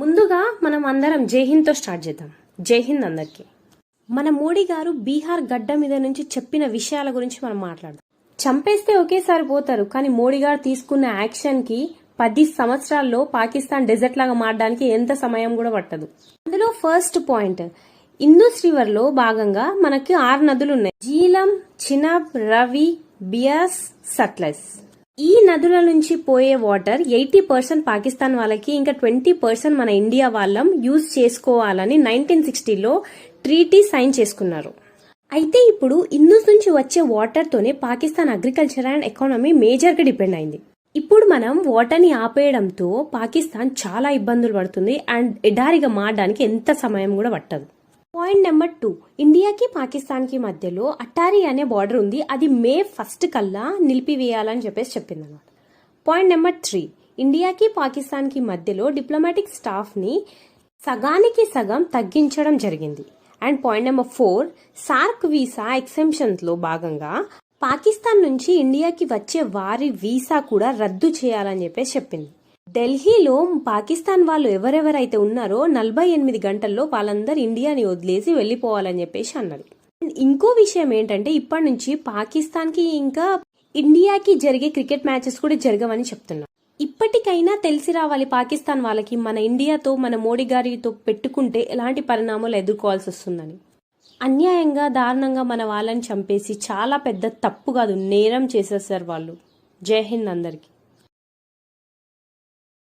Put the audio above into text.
ముందుగా మనం అందరం జై హింద్తో స్టార్ట్ చేద్దాం. జై హింద్ అందరికీ. మన మోడీ గారు బీహార్ గడ్డ మీద నుంచి చెప్పిన విషయాల గురించి మనం మాట్లాడదాం. చంపేస్తే ఒకేసారి పోతారు కానీ మోడీ గారు తీసుకున్న యాక్షన్కి పది సంవత్సరాల్లో పాకిస్తాన్ డెజర్ట్ లాగా మారడానికి ఎంత సమయం కూడా పట్టదు. అందులో ఫస్ట్ పాయింట్ ఇందూస్ రివర్లో భాగంగా మనకి ఆరు నదులు ఉన్నాయి. జీలం చినబ్ రవి బియాస్ సట్లెస్ ఈ నదుల నుంచి పోయే వాటర్ ఎయిటీ పర్సెంట్ పాకిస్తాన్ వాళ్ళకి ఇంకా ట్వంటీ పర్సెంట్ మన ఇండియా వాళ్ళం యూజ్ చేసుకోవాలని నైన్టీన్ సిక్స్టీలో ట్రీటీ సైన్ చేసుకున్నారు. అయితే ఇప్పుడు ఇందూస్ నుంచి వచ్చే వాటర్తోనే పాకిస్తాన్ అగ్రికల్చర్ అండ్ ఎకానమీ మేజర్గా డిపెండ్ అయింది. ఇప్పుడు మనం వాటర్ని ఆపేయడంతో పాకిస్తాన్ చాలా ఇబ్బందులు పడుతుంది అండ్ ఎడారిగా మారడానికి ఎంత సమయం కూడా పట్టదు. Point number two. ఇండియాకి పాకిస్తాన్కి మధ్యలో అటారీ అనే బార్డర్ ఉంది. అది మే ఫస్ట్ కల్లా నిలిపివేయాలని చెప్పేసి చెప్పింది అనమాట పాయింట్ నెంబర్ త్రీ. ఇండియాకి పాకిస్తాన్కి మధ్యలో డిప్లొమాటిక్ స్టాఫ్ని సగానికి సగం తగ్గించడం జరిగింది. And point number four. SAARC visa ఎక్సెంప్షన్స్లో భాగంగా పాకిస్తాన్ నుంచి ఇండియాకి వచ్చే వారి వీసా కూడా రద్దు చేయాలని చెప్పేసి చెప్పింది. ఢిల్లీలో పాకిస్తాన్ వాళ్ళు ఎవరెవరైతే ఉన్నారో నలభై ఎనిమిది గంటల్లో వాళ్ళందరూ ఇండియాని వదిలేసి వెళ్ళిపోవాలని చెప్పేసి అన్నది. ఇంకో విషయం ఏంటంటే ఇప్పటి నుంచి పాకిస్తాన్కి ఇంకా ఇండియాకి జరిగే క్రికెట్ మ్యాచెస్ కూడా జరగవని చెప్తున్నారు ఇప్పటికైనా తెలిసి రావాలి పాకిస్తాన్ వాళ్ళకి మన ఇండియాతో మన మోడీ గారితో పెట్టుకుంటే ఎలాంటి పరిణామాలు ఎదుర్కోవాల్సి వస్తుందని. అన్యాయంగా దారుణంగా మన వాళ్ళని చంపేసి చాలా పెద్ద తప్పు కాదు నేరం చేసేసారు వాళ్ళు. జై హింద్ అందరికీ.